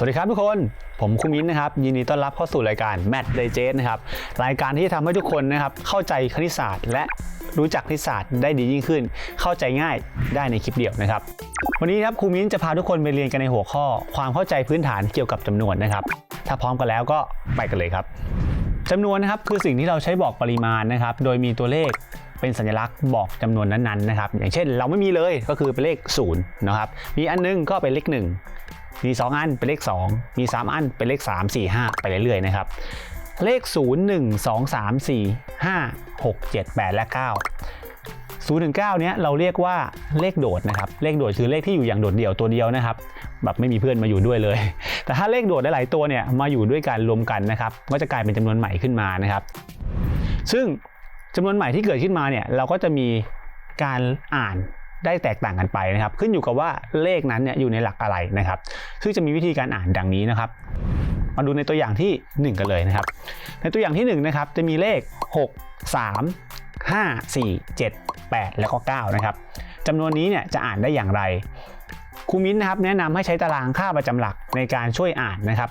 สวัสดีครับทุกคน ผมคุมิ้นนะครับ ยินดีต้อนรับเข้าสู่รายการ Math Digest นะครับ รายการที่จะทำให้ทุกคนนะครับ เข้าใจคณิตศาสตร์ และรู้จักคณิตศาสตร์ได้ดียิ่งขึ้น เข้าใจง่ายได้ในคลิปเดียวนะครับ วันนี้ครับครูมิ้นจะพาทุกคนไปเรียนกันในหัวข้อ ความเข้าใจพื้นฐานเกี่ยวกับจำนวนนะครับ ถ้าพร้อมกันแล้วก็ไปกันเลยครับ จำนวนนะครับคือสิ่งที่เราใช้บอกปริมาณนะครับ โดยมีตัวเลขเป็นสัญลักษณ์บอกจำนวนนั้นๆนะครับ อย่างเช่นเราไม่มีเลยก็คือเป็นเลข0นะครับ มีอันนึงก็เป็นเลข 1 มี 2 อันเป็นเลข 2 มี 3 อันเป็นเลข 3 4 5 ไปเรื่อยๆนะครับ เลข 0 1 2 3 4 5 6 7 8 และ 9 0-9 เนี้ยเราเรียกว่าเลขโดดนะครับ เลขโดดคือเลขที่อยู่อย่างโดดเดี่ยวตัวเดียวนะครับ แบบไม่มีเพื่อนมาอยู่ด้วยเลย แต่ถ้าเลขโดดหลายๆตัวเนี่ยมาอยู่ด้วยกันรวมกันนะครับ ก็จะกลายเป็นจำนวนใหม่ขึ้นมานะครับ ซึ่งจำนวนใหม่ที่เกิดขึ้นมาเนี่ยเราก็จะมีการอ่านได้แตกต่างกันไปนะครับ ขึ้นอยู่กับว่าเลขนั้นเนี่ยอยู่ในหลักอะไรนะครับ ซึ่งจะมีวิธีการอ่านดังนี้นะครับ มาดูในตัวอย่างที่ 1 กันเลยนะครับ ในตัวอย่างที่1นะครับจะมีเลข 6 3 5 4 7 8 แล้วก็ 9 นะครับจำนวนนี้เนี่ยจะอ่านได้อย่างไรครูมิ้นนะครับแนะนำให้ใช้ตารางค่าประจำหลักในการช่วยอ่านนะครับ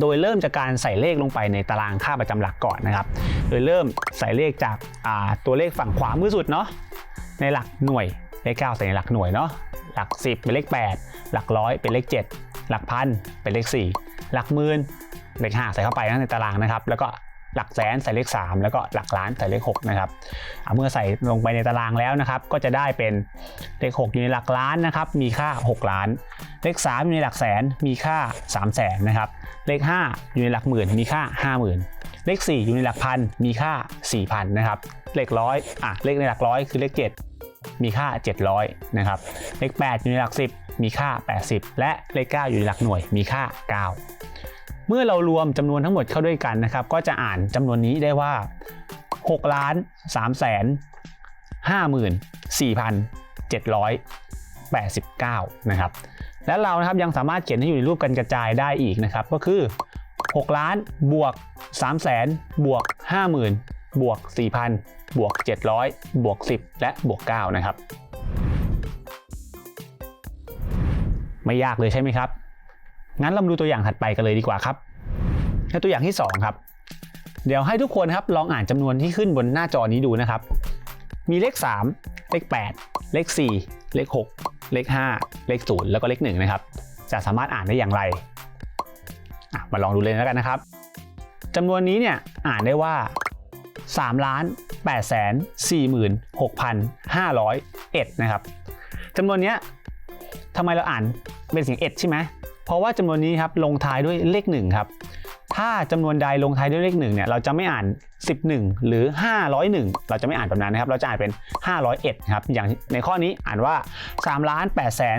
โดยเริ่มจากการใส่เลขลงไปในตารางค่าประจำหลักก่อนนะครับ โดยเริ่มใส่เลขจากาตัวเลขฝั่งขวามือสุดเนาะในหลักหน่วยเลข9ใส่ในหลักหน่วยเนาะหลัก 10 เป็นเลข 8 หลักร้อยเป็นเลข 7 หลักพันเป็นเลข 4 หลักหมื่นเลข5ใส่เข้าไปนะในตารางนะครับ แล้วก็ หลักแสนใส่เลข 3 แล้วก็หลักล้านใส่เลข6นะครับเมื่อใส่ลงไปในตารางแล้วนะครับ ก็จะได้เป็นเลข 6 อยู่ในหลักล้านนะครับ มีค่า 6 ล้าน เลข 3 อยู่ในหลักแสนมีค่า3แสนนะครับ เลข 5 อยู่ในหลักหมื่นมีค่า 50,000 เลข 4 อยู่ในหลักพันมีค่า 4,000นะครับ เลขร้อยอะเลขในหลักร้อยคือเลข 7 มีค่า 700นะครับ เลข 8 อยู่ในหลัก 10 มีค่า 80 และเลข 9 อยู่ในหลักหน่วยมีค่า 9 เมื่อเรารวมจำนวนทั้งหมดเข้าด้วยกันนะครับ ก็จะอ่านจำนวนนี้ได้ว่า6ล้าน3แสน54,789 นะครับ และเรานะครับยังสามารถเขียนให้อยู่ในรูปกันกระจายได้อีกนะครับ ก็คือ 6 ล้านบวก3แสนบวก 50,000 บวก 4,000 บวก 700 บวก 10 และบวก 9 นะครับ ไม่ยากเลยใช่ไหมครับ งั้นเรามาดูตัวอย่างถัดไปกันเลยดีกว่าครับในตัวอย่างที่ 2 ครับ เดี๋ยวให้ทุกคนครับลองอ่านจำนวนที่ขึ้นบนหน้าจอนี้ดูนะครับ มีเลข 3 เลข 8 เลข 4 เลข 6 เลข 5 เลข 0 แล้วก็เลข 1 นะครับ จะสามารถอ่านได้อย่างไร มาลองดูเลยแล้วกันนะครับจำนวนนี้เนี่ยอ่านได้ว่า3ล้าน8แสน46,501นะครับจำนวนเนี้ยทำไมเราอ่านเป็นเสียงเอ็ดใช่ไหม เพราะว่าจำนวนนี้ครับลงท้ายด้วยเลข1ครับถ้าจำนวนใดลงท้ายด้วยเลข1เนี่ยเราจะไม่อ่าน 11 หรือ 501 เราจะไม่อ่านแบบนั้นนะครับ เราจะอ่านเป็น 501ครับอย่างในข้อนี้อ่านว่า3ล้าน8แสน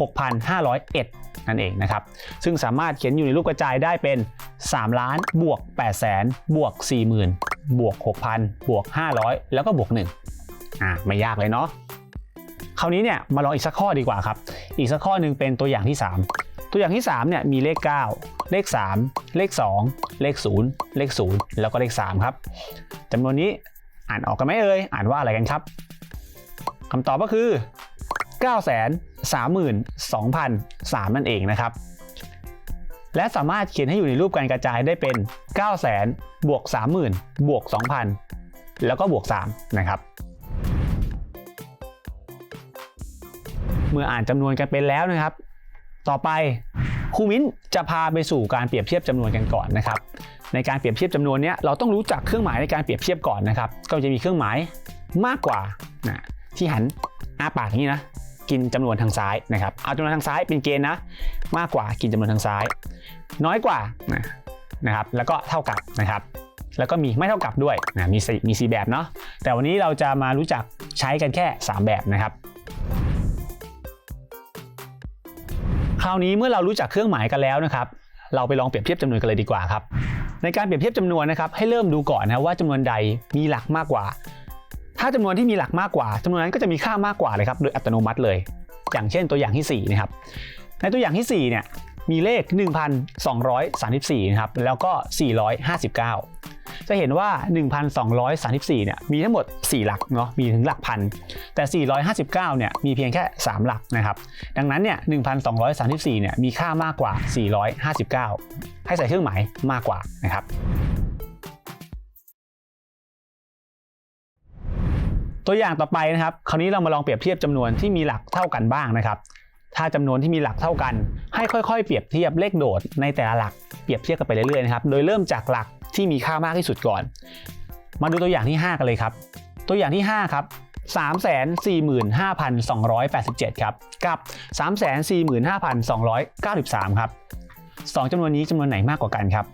46,501 นั่นเองนะครับ ซึ่งสามารถเขียนอยู่ในรูปกระจายได้เป็น 3 ล้านบวก8แสนบวก40,000 บวก 6,000 บวก 500 แล้วก็บวก 1 อ่าไม่ยากเลยเนาะ คราวนี้เนี่ยมาลองอีกสักข้อดีกว่าครับ อีกสักข้อหนึ่งเป็นตัวอย่างที่ 3 ตัวอย่างที่3เนี่ยมีเลข 9 เลข 3 เลข 2 เลข 0 เลข 0 แล้วก็เลข 3 ครับจำนวนนี้อ่านออกกันไหมเอ่ยอ่านว่าอะไรกันครับคำตอบก็คือ 9 3 2 0 0 3นั่นเองนะครับ และสามารถเขียนให้อยู่ในรูปการกระจายได้เป็น 9 0 0 0 0บวก30,000บวก2,000 แล้วก็บวก 3 นะครับ เมื่ออ่านจำนวนกันเป็นแล้วนะครับ ต่อไปครูมิ้นจะพาไปสู่การเปรียบเทียบจำนวนกันก่อนนะครับ ในการเปรียบเทียบจำนวนเนี้ยเราต้องรู้จักเครื่องหมายในการเปรียบเทียบก่อนนะครับ ก็จะมีเครื่องหมายมากกว่านะที่หันอ้าปากอย่างนี้นะกินจำนวนทางซ้ายนะครับ เอาจำนวนทางซ้ายเป็นเกณฑ์นะ มากกว่ากินจำนวนทางซ้าย น้อยกว่านะนะครับ แล้วก็เท่ากับนะครับ แล้วก็มีไม่เท่ากับด้วยนะมีสี่มี4แบบเนาะแต่วันนี้เราจะมารู้จักใช้กันแค่ 3 แบบนะครับ คราวนี้เมื่อเรารู้จักเครื่องหมายกันแล้วนะครับ เราไปลองเปรียบเทียบจำนวนกันเลยดีกว่าครับ ในการเปรียบเทียบจำนวนนะครับให้เริ่มดูก่อนนะว่าจำนวนใดมีหลักมากกว่า ถ้าจำนวนที่มีหลักมากกว่าจำนวนนั้นก็จะมีค่ามากกว่าเลยครับโดยอัตโนมัติเลย อย่างเช่นตัวอย่างที่4นะครับในตัวอย่างที่4เนี่ยมีเลข 1,234นะครับแล้วก็ 459 จะเห็นว่า 1,234 เนี่ย มีทั้งหมด 4 หลักเนาะ มีถึงหลักพัน แต่ 459 เนี่ย มีเพียงแค่ 3 หลักนะครับ ดังนั้นเนี่ย 1,234 เนี่ย มีค่ามากกว่า 459 ให้ใส่เครื่องหมายมากกว่านะครับตัวอย่างต่อไปนะครับ คราวนี้เรามาลองเปรียบเทียบจำนวนที่มีหลักเท่ากันบ้างนะครับ ถ้าจำนวนที่มีหลักเท่ากัน ให้ค่อยๆ เปรียบเทียบเลขโดดในแต่ละหลักเปรียบเทียบกันไปเรื่อยๆนะครับ โดยเริ่มจากหลัก ที่มีค่ามากที่สุดก่อน มาดูตัวอย่างที่ 5 กันเลยครับ ตัวอย่างที่ 5 ครับ 345,287 ครับ กับ 345,293 ครับสองจำนวนนี้จำนวนไหนมากกว่ากันครับ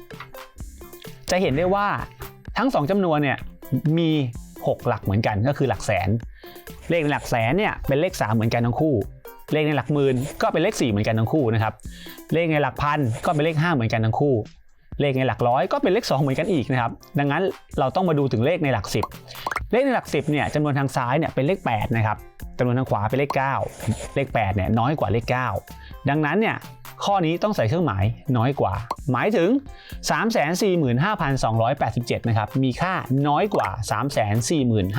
จะเห็นได้ว่าทั้ง 2จำนวนเนี่ยมี 6 หลักเหมือนกันก็คือหลักแสน เลขในหลักแสนเนี่ยเป็นเลข 3 เหมือนกันทั้งคู่ เลขในหลักหมื่นก็เป็นเลข 4 เหมือนกันทั้งคู่นะครับ เลขในหลักพันก็เป็นเลข 5 เหมือนกันทั้งคู่ เลขในหลักร้อยก็เป็นเลข 2 เหมือนกันอีกนะครับ ดังนั้นเราต้องมาดูถึงเลขในหลัก 10 เลขในหลัก 10เนี่ยจำนวนทางซ้ายเนี่ยเป็นเลข8นะครับจำนวนทางขวาเป็นเลข 9 เลข8เนี่ยน้อยกว่าเลข 9 ดังนั้นเนี่ยข้อนี้ต้องใส่เครื่องหมายน้อยกว่า หมายถึง 345,287 นะครับ มีค่าน้อยกว่า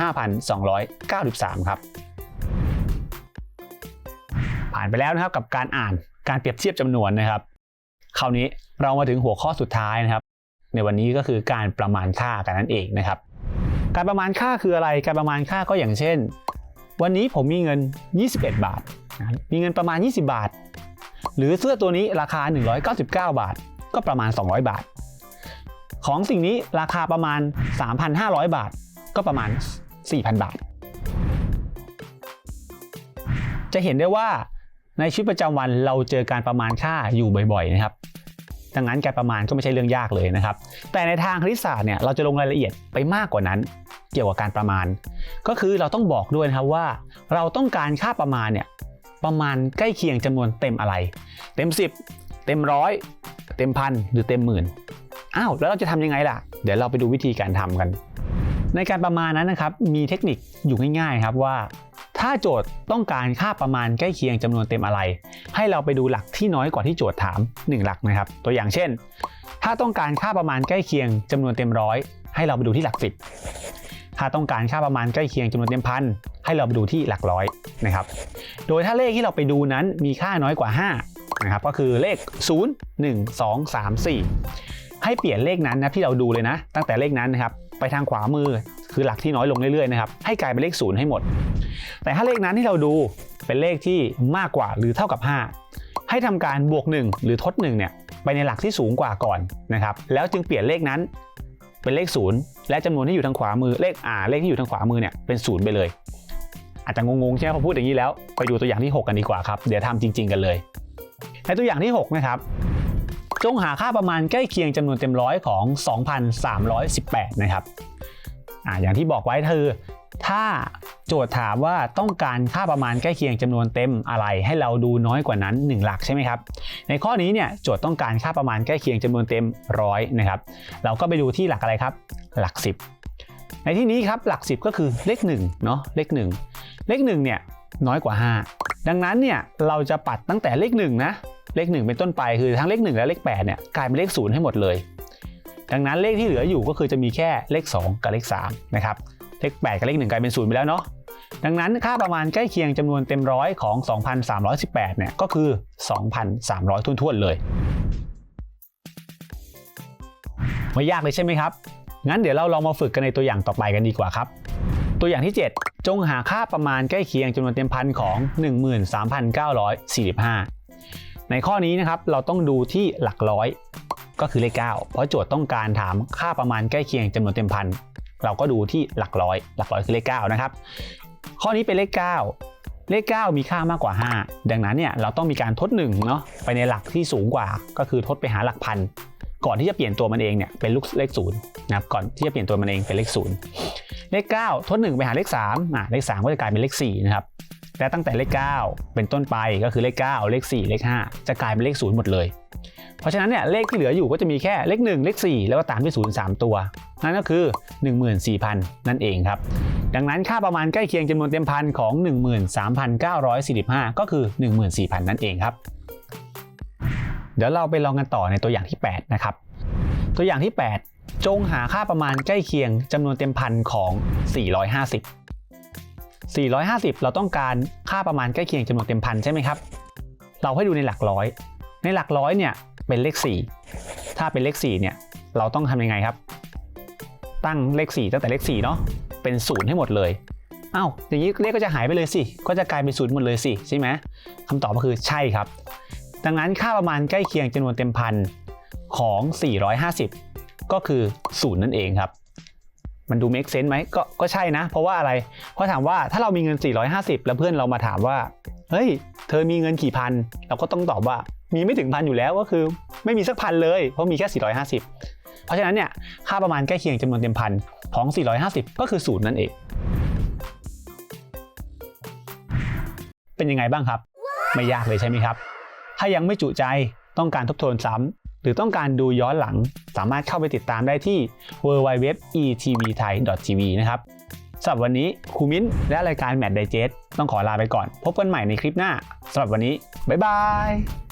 345,293 ครับ ผ่านไปแล้วนะครับกับการอ่านการเปรียบเทียบจำนวนนะครับ คราวนี้เรามาถึงหัวข้อสุดท้ายนะครับ ในวันนี้ก็คือการประมาณค่ากันนั่นเองนะครับ การประมาณค่าคืออะไรการประมาณค่าก็อย่างเช่น วันนี้ผมมีเงิน 21 บาท มีเงินประมาณ 20 บาท หรือเสื้อตัวนี้ราคา 199 บาท ก็ประมาณ 200 บาท ของสิ่งนี้ราคาประมาณ 3,500 บาท ก็ประมาณ 4,000 บาท จะเห็นได้ว่า ในชีวิตประจำวันเราเจอการประมาณค่าอยู่บ่อยๆนะครับดังนั้นการประมาณก็ไม่ใช่เรื่องยากเลยนะครับ แต่ในทางคณิตศาสตร์เนี่ยเราจะลงรายละเอียดไปมากกว่านั้น เกี่ยวกับการประมาณ ก็คือเราต้องบอกด้วยนะครับว่า เราต้องการค่าประมาณเนี่ยประมาณใกล้เคียงจำนวนเต็มอะไร เต็ม 10 เต็มร้อยเต็มพันหรือเต็มหมื่นอ้าวแล้วเราจะทำยังไงล่ะ เดี๋ยวเราไปดูวิธีการทำกัน ในการประมาณนั้นนะครับมีเทคนิคอยู่ง่ายๆครับว่า ถ้าโจทย์ต้องการค่าประมาณใกล้เคียงจำนวนเต็มอะไร ให้เราไปดูหลักที่น้อยกว่าที่โจทย์ถาม 1 หลักนะครับ ตัวอย่างเช่น ถ้าต้องการค่าประมาณใกล้เคียงจำนวนเต็มร้อยให้เราไปดูที่หลักสิบถ้าต้องการค่าประมาณใกล้เคียงจำนวนเต็มพันให้เราไปดูที่หลักร้อยนะครับ โดยถ้าเลขที่เราไปดูนั้นมีค่าน้อยกว่า 5 นะครับ ก็คือเลข 0 1 2 3 4 ให้เปลี่ยนเลขนั้นนะที่เราดูเลยนะ ตั้งแต่เลขนั้นนะครับไปทางขวามือ คือหลักที่น้อยลงเรื่อยๆนะครับให้กลายเป็นเลข0ให้หมด แต่ถ้าเลขนั้นที่เราดูเป็นเลขที่มากกว่าหรือเท่ากับ 5 ให้ทำการบวก 1 หรือทด1เนี่ยไปในหลักที่สูงกว่าก่อนนะครับแล้วจึงเปลี่ยนเลขนั้นเป็นเลข 0 และจำนวนที่อยู่ทางขวามือเลขอ่าเลขที่อยู่ทางขวามือเนี่ยเป็น 0 ไปเลย อาจจะงงๆใช่ไหมพอพูดอย่างนี้แล้วไปดูตัวอย่างที่ 6 กันดีกว่าครับเดี๋ยวทำจริง ๆ กันเลย ในตัวอย่างที่ 6 นะครับจงหาค่าประมาณใกล้เคียงจำนวนเต็มร้อยของ 2,318 นะครับ อ่าอย่างที่บอกไว้คือ ถ้าโจทย์ถามว่าต้องการค่าประมาณใกล้เคียงจำนวนเต็มอะไร ให้เราดูน้อยกว่านั้น 1 หลักใช่ไหมครับ ในข้อนี้เนี่ยโจทย์ต้องการค่าประมาณใกล้เคียงจำนวนเต็มร้อยนะครับเราก็ไปดูที่หลักอะไรครับ หลัก 10 ในที่นี้ครับหลัก 10 ก็คือเลข1เนาะเลข 1 เลข1เนี่ยน้อยกว่า 5 ดังนั้นเนี่ยเราจะปัดตั้งแต่เลข1นะเลข 1 เป็นต้นไปคือทั้งเลข 1 และเลข8เนี่ยกลายเป็นเลข0ให้หมดเลย ดังนั้นเลขที่เหลืออยู่ก็คือจะมีแค่เลข 2 กับเลข3นะครับเลข 8 กับเลข 1 กลายเป็น0ไปแล้วเนาะดังนั้นค่าประมาณใกล้เคียงจำนวนเต็มร้อยของ 2,318เนี่ยก็คือ 2,300ทุ่นๆเลยไม่ยากเลยใช่ไหมครับ งั้นเดี๋ยวเราลองมาฝึกกันในตัวอย่างต่อไปกันดีกว่าครับ ตัวอย่างที่ 7 จงหาค่าประมาณใกล้เคียงจำนวนเต็มพันของ 13,945 ในข้อนี้นะครับเราต้องดูที่หลักร้อย ก็คือเลข 9 เพราะโจทย์ต้องการถามค่าประมาณใกล้เคียงจำนวนเต็มพัน เราก็ดูที่หลักร้อย หลักร้อยคือเลข 9 นะครับ ข้อนี้เป็นเลข 9 เลข 9 มีค่ามากกว่า 5 ดังนั้นเนี่ยเราต้องมีการทด1เนาะไปในหลักที่สูงกว่า ก็คือทดไปหาหลักพัน ก่อนที่จะเปลี่ยนตัวมันเองเนี่ยเป็นลูกเลขศูนย์นะครับ ก่อนที่จะเปลี่ยนตัวมันเองเป็นเลขศูนย์เลข 9 ทด 1 ไปหาเลข3อะเลข 3 ก็จะกลายเป็นเลข4นะครับและตั้งแต่เลข 9 เป็นต้นไปก็คือเลข 9 เลข 4 เลข 5 จะกลายเป็นเลขศูนย์หมดเลย เพราะฉะนั้นเนี่ยเลขที่เหลืออยู่ก็จะมีแค่เลข 1 เลข 4 แล้วก็ตามด้วยศูนย์สามตัว นั่นก็คือ 14,000 นั่นเองครับ ดังนั้นค่าประมาณใกล้เคียงจำนวนเต็มพันของ 13,945 ก็คือ 14,000 นั่นเองครับ เดี๋ยวเราไปลองกันต่อในตัวอย่างที่ 8 นะครับ ตัวอย่างที่ 8 จงหาค่าประมาณใกล้เคียงจำนวนเต็มพันของ 450 450 เราต้องการค่าประมาณใกล้เคียงจำนวนเต็มพันใช่ไหมครับ เราให้ดูในหลักร้อย ในหลักร้อยเนี่ย เป็นเลข 4 ถ้าเป็นเลข4เนี่ยเราต้องทำยังไงครับ ตั้งเลข 4 ตั้งแต่เลข4เนาะเป็นศูนย์ให้หมดเลยอ้าวอย่างนี้เลขก็จะหายไปเลยสิ ก็จะกลายเป็นศูนย์หมดเลยสิใช่ไหมคำตอบก็คือใช่ครับ ดังนั้นค่าประมาณใกล้เคียงจำนวนเต็มพันของ 450 ก็คือศูนย์นั่นเองครับ มันดู make sense ไหมก็ก็ใช่นะ เพราะว่าอะไร เพราะถามว่าถ้าเรามีเงิน 450 แล้วเพื่อนเรามาถามว่า เฮ้ย เธอมีเงินกี่พัน เราก็ต้องตอบว่า มีไม่ถึงพันอยู่แล้วก็คือไม่มีสักพันเลย เพราะมีแค่ 450 เพราะฉะนั้นเนี่ยค่าประมาณใกล้เคียงจำนวนเต็มพันของ 450 ก็คือศูนย์นั่นเอง เป็นยังไงบ้างครับ ไม่ยากเลยใช่ไหมครับ ถ้ายังไม่จุใจต้องการทบทวนซ้ำหรือต้องการดูย้อนหลัง สามารถเข้าไปติดตามได้ที่ www.etvthai.tv นะครับสำหรับวันนี้ครูมิ้นและรายการ Mad Digest ต้องขอลาไปก่อน พบกันใหม่ในคลิปหน้าสำหรับวันนี้ บ๊ายบาย